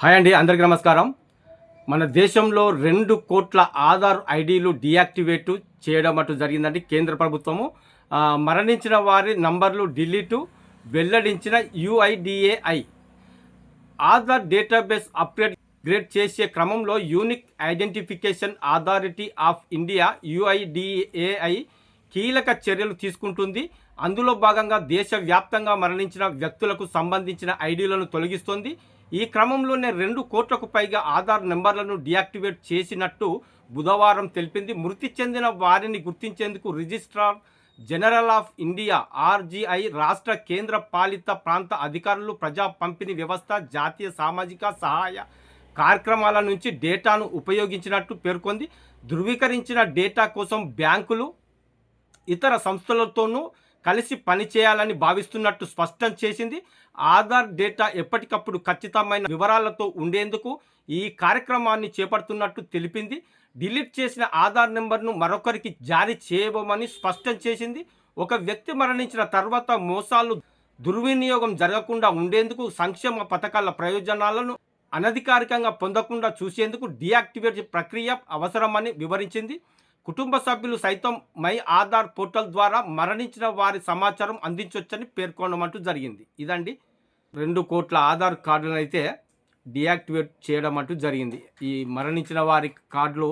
Hi అండి అందరికీ నమస్కారం. మన దేశంలో రెండు కోట్ల ఆధార్ ఐడీలు డియాక్టివేట్ చేయడం అటు జరిగిందండి కేంద్ర ప్రభుత్వము. మరణించిన వారి నంబర్లు డిలీటు వెల్లడించిన UIDAI Aadhaar database upgrade grade చేసే క్రమంలో unique identification authority of India UIDAI కీలక చర్యలు తీసుకుంటుంది. అందులో భాగంగా దేశవ్యాప్తంగా మరణించిన వ్యక్తులకు సంబంధించిన ఐడీలను తొలగిస్తోంది. ఈ క్రమంలోనే రెండు కోట్లకు పైగా ఆధార్ నెంబర్లను డియాక్టివేట్ చేసినట్టు బుధవారం తెలిపింది. మృతి చెందిన వారిని గుర్తించేందుకు registrar general of India RGI రాష్ట్ర కేంద్ర పాలిత ప్రాంత అధికారులు ప్రజా పంపిణీ వ్యవస్థ జాతీయ సామాజిక సహాయ కార్యక్రమాల నుంచి డేటాను ఉపయోగించినట్టు పేర్కొంది. ధృవీకరించిన డేటా కోసం బ్యాంకులు ఇతర సంస్థలతోనూ కలిసి పనిచేయాలని భావిస్తున్నట్టు స్పష్టం చేసింది. ఆధార్ డేటా ఎప్పటికప్పుడు ఖచ్చితమైన వివరాలతో ఉండేందుకు ఈ కార్యక్రమాన్ని చేపడుతున్నట్టు తెలిపింది. డిలీట్ చేసిన ఆధార్ నెంబర్ను మరొకరికి జారీ చేయబోమని స్పష్టం చేసింది. ఒక వ్యక్తి మరణించిన తర్వాత మోసాలు దుర్వినియోగం జరగకుండా ఉండేందుకు సంక్షేమ పథకాల ప్రయోజనాలను అనధికారికంగా పొందకుండా చూసేందుకు డియాక్టివేట్ ప్రక్రియ అవసరమని వివరించింది. కుటుంబ సభ్యులు సైతం మై ఆధార్ పోర్టల్ ద్వారా మరణించిన వారి సమాచారం అందించవచ్చని పేర్కొనమంటూ జరిగింది. ఇదండి రెండు కోట్ల ఆధార్ కార్డులను అయితే డియాక్టివేట్ చేయడం అంటూ జరిగింది. ఈ మరణించిన వారి కార్డులు